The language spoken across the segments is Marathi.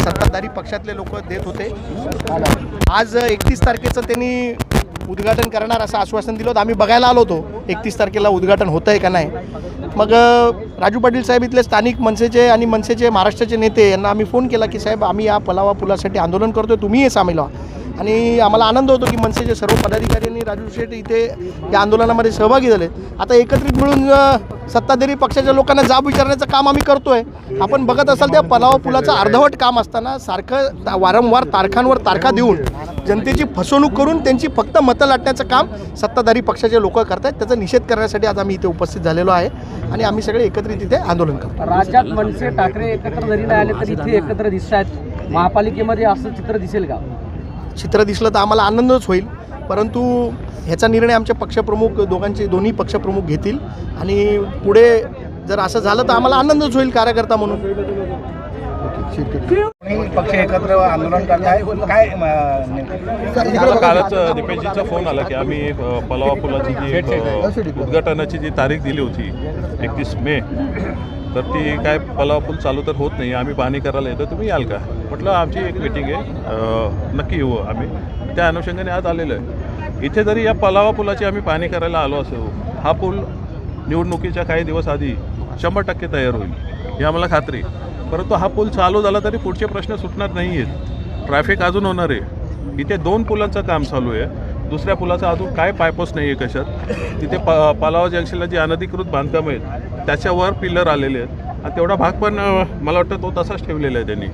सत्ताधारी पक्षातले लोक देत होते. आज एकतीस तारखेचं त्यांनी उद्घाटन करणार असं आश्वासन दिलं होतं. आम्ही बघायला आलो होतो एकतीस तारखेला उद्घाटन होतं आहे का नाही. मग राजू पाटील साहेब इथले स्थानिक मनसेचे आणि मनसेचे महाराष्ट्राचे नेते यांना आम्ही फोन केला की साहेब आम्ही या पलावा पुलासाठी आंदोलन करतोय तुम्हीही सामील व्हा. आणि आम्हाला आनंद होतो की मनसेचे सर्व पदाधिकारी आणि राजू शेठ इथे या आंदोलनामध्ये सहभागी झाले. आता एकत्रित मिळून सत्ताधारी पक्षाच्या लोकांना जाब विचारण्याचं काम आम्ही करतोय. आपण बघत असाल त्या पलाव पुलाचं अर्धवट काम असताना सारखं ता- वारंवार तारखांवर तारखा देऊन जनतेची फसवणूक करून त्यांची फक्त मतं लाटण्याचं काम सत्ताधारी पक्षाचे लोक करतात त्याचा निषेध करण्यासाठी आज आम्ही इथे उपस्थित झालेलो आहे आणि आम्ही सगळे एकत्रित इथे आंदोलन करतो राज्यात मनसे ठाकरे एकत्र जरी नाही आले तरी इथे एकत्र दिसत आहेत महापालिकेमध्ये असं चित्र दिसेल का? चित्र दिसलं तर आम्हाला आनंदच होईल. परंतु ह्याचा निर्णय आमचे पक्षप्रमुख दोघांचे दोन्ही पक्षप्रमुख घेतील. आणि पुढे जर असं झालं तर आम्हाला आनंदच होईल कार्यकर्ता म्हणून. पक्ष एकत्र आंदोलन करताय काय अं, नेमकं? मला कालच दीपेशजीचा फोन आला की आम्ही पलावा पुलाची जी उद्घाटनाची जी तारीख दिली होती एकतीस मे तर ती काय पलावा पूल चालू तर होत नाही. आम्ही पाहणी करायला येतो तुम्ही याल का? म्हटलं आमची एक मिटिंग आहे. नक्की येऊ आम्ही. त्या अनुषंगाने आज आलेलो आहे. इथे जरी या पलावा पुलाची आम्ही पाहणी करायला आलो असो हा पूल निवडणुकीच्या काही दिवस आधी शंभर टक्के तयार होईल ही आम्हाला खात्री परंतु हा पूल चालू झाला तरी पुढचे प्रश्न सुटणार नाही आहेत ट्रॅफिक अजून होणार आहे. इथे दोन पुलांचं काम चालू आहे. दुसऱ्या पुलाचं अजून काय पायपोस नाही आहे कशात. तिथे प पालावा जंक्शनला जी अनधिकृत बांधकाम आहेत त्याच्यावर पिल्लर आलेले आहेत. आणि तेवढा भाग पण मला वाटतं तो तसाच ठेवलेला आहे त्यांनी.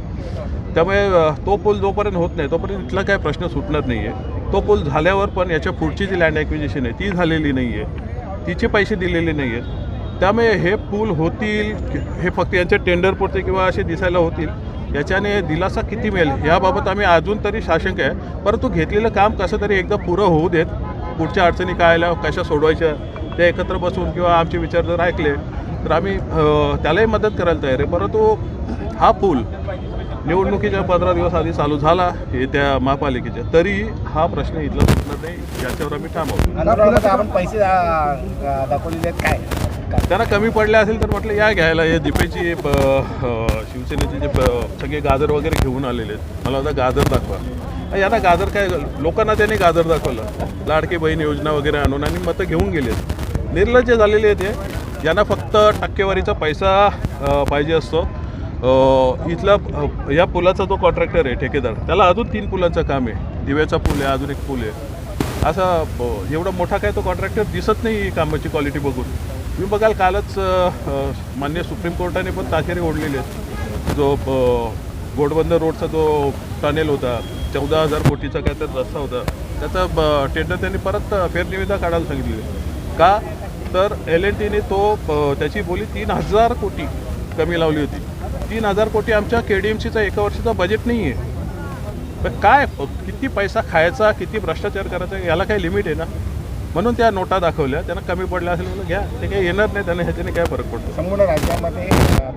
त्यामुळे तो पूल जोपर्यंत होत नाही तोपर्यंत इथला काय प्रश्न सुटणार नाही आहे तो पूल झाल्यावर पण याच्या पुढची जी लँड ॲक्विजिशन आहे ती झालेली नाही आहे तिचे पैसे दिलेले नाही आहेत त्यामुळे हे पूल होतील हे फक्त यांच्या टेंडरपुरते किंवा असे दिसायला होतील याच्याने दिलासा किती मिळेल याबाबत आम्ही अजून तरी साशंक आहे. परंतु घेतलेलं काम कसं तरी एकदा पुरं होऊ देत. पुढच्या अडचणी काय आल्या कशा सोडवायच्या ते एकत्र बसून किंवा आमचे विचार जर ऐकले तर आम्ही त्यालाही मदत करायला तयार आहे. परंतु हा पूल निवडणुकीच्या पंधरा दिवस आधी चालू झाला हे त्या महापालिकेच्या. तरी हा प्रश्न इथला सुटणार नाही याच्यावर आम्ही आंदोलनामध्ये आपण पैसे दाखवलेले आहेत काय? त्यांना कमी पडले असेल तर म्हटलं या घ्यायला हे दीपेची शिवसेनेचे जे सगळे गाजर वगैरे घेऊन आलेले आहेत. मला होता गाजर दाखवा. यांना गाजर काय लोकांना त्यांनी गाजर दाखवलं. लाडकी बहीण योजना वगैरे आणून आणि मतं घेऊन गेले निर्लज्ज झालेले आहेत हे. यांना फक्त टक्केवारीचा पैसा पाहिजे असतो इथला या पुलाचा जो कॉन्ट्रॅक्टर आहे ठेकेदार त्याला अजून तीन पुलांचं काम आहे. दिव्याचा पूल आहे अजून एक पूल आहे. असा एवढा मोठा काय तो कॉन्ट्रॅक्टर दिसत नाही कामाची क्वालिटी बघून. तुम्ही बघाल कालच मान्य सुप्रीम कोर्टाने पण ताशेरे ओढलेले आहेत. जो अ, रोडचा जो टनेल होता चौदा हजार कोटीचा काय तर रस्ता होता त्याचा ब- टेंडर त्यांनी परत फेरनिविदा काढायला सांगितलेली. का? तर एल एन टीने तो त्याची बोली तीन हजार कोटी कमी लावली होती. तीन हजार कोटी आमच्या के डी एम सीचा एका वर्षाचा बजेट नाही आहे तर काय किती पैसा खायचा किती भ्रष्टाचार करायचा याला काही लिमिट आहे ना? म्हणून त्या नोटा दाखवल्या. त्यांना कमी पडल्या असेल म्हणून घ्या ते काही येणार नाही त्यांना ह्याच्याने काय फरक पडतो? संपूर्ण राज्यामध्ये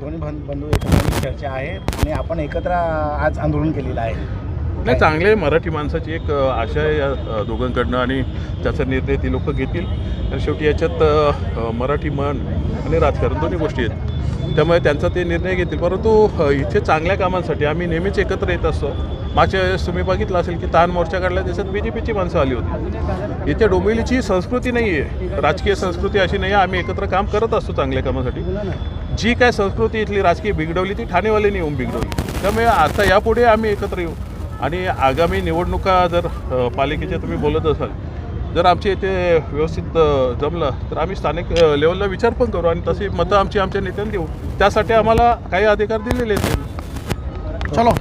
दोन्ही बंधू एकत्र चर्चा आहे आणि आपण एकत्र आज आंदोलन केलेलं आहे. नाही चांगले मराठी माणसाची एक आशा आहे या दोघांकडनं आणि त्याचा निर्णय ती लोक घेतील. आणि शेवटी याच्यात मराठी मन आणि राजकारण दोन्ही गोष्टी आहेत. त्यामुळे त्यांचा ते निर्णय घेतील. परंतु इथे चांगल्या कामांसाठी आम्ही नेहमीच एकत्र येत असतो. मागच्या वेळेस तुम्ही बघितलं असेल की तान मोर्चा काढल्या त्याच्यात बी जे पीची माणसं आली होती. इथे डोंबिवलीची संस्कृती नाही आहे राजकीय संस्कृती अशी नाही आहे आम्ही एकत्र काम करत असतो चांगल्या कामासाठी. जी काय संस्कृती इथली राजकीय बिघडवली ती ठाणेवाल्यांनी येऊन बिघडवली. त्यामुळे आता यापुढे आम्ही एकत्र येऊ. आणि आगामी निवडणुका जर पालिकेच्या तुम्ही बोलत असाल जर आमच्या इथे व्यवस्थित जमलं तर आम्ही स्थानिक लेवलला विचार पण करू आणि तशी मतं आमची आमच्या नेत्यांना देऊ. त्यासाठी आम्हाला काही अधिकार दिलेले आहेत. चलो.